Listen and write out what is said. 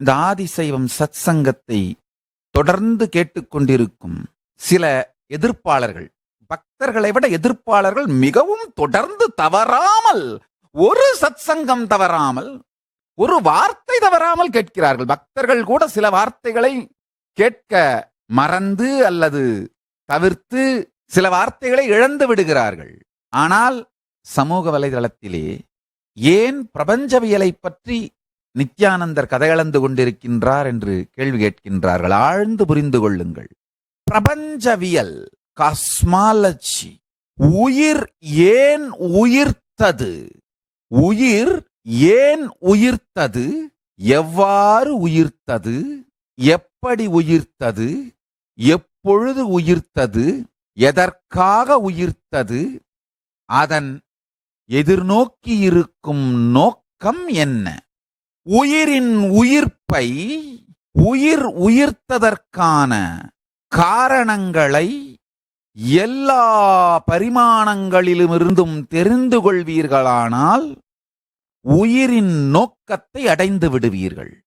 இந்த ஆதிசைவம் சத்சங்கத்தை தொடர்ந்து கேட்டுக்கொண்டிருக்கும் சில எதிர்ப்பாளர்கள் பக்தர்களை விட எதிர்ப்பாளர்கள் மிகவும் தொடர்ந்து தவறாமல் ஒரு சத்சங்கம் தவறாமல் ஒரு வார்த்தை தவறாமல் கேட்கிறார்கள். பக்தர்கள் கூட சில வார்த்தைகளை கேட்க மறந்து அல்லது தவிர்த்து சில வார்த்தைகளை இழந்து விடுகிறார்கள். ஆனால் சமூக வலைதளத்திலே ஏன் பிரபஞ்சவியலை பற்றி நித்யானந்தர் கதையளந்து கொண்டிருக்கின்றார் என்று கேள்வி கேட்கின்றார்கள். ஆழ்ந்து புரிந்து கொள்ளுங்கள். பிரபஞ்சவியல் காஸ்மாலஜி உயிர் ஏன் உயிர்த்தது? உயிர் ஏன் உயிர்த்தது? எவ்வாறு உயிர்த்தது? எப்படி உயிர்த்தது? எப்பொழுது உயிர்த்தது? எதற்காக உயிர்த்தது? அதன் எதிர்நோக்கி இருக்கும் நோக்கம் என்ன? உயிரின் உயிர்ப்பை உயிர் உயிர்த்ததற்கான காரணங்களை எல்லா பரிமாணங்களிலுமிருந்தும் தெரிந்து கொள்வீர்களானால் உயிரின் நோக்கத்தை அடைந்து விடுவீர்கள்.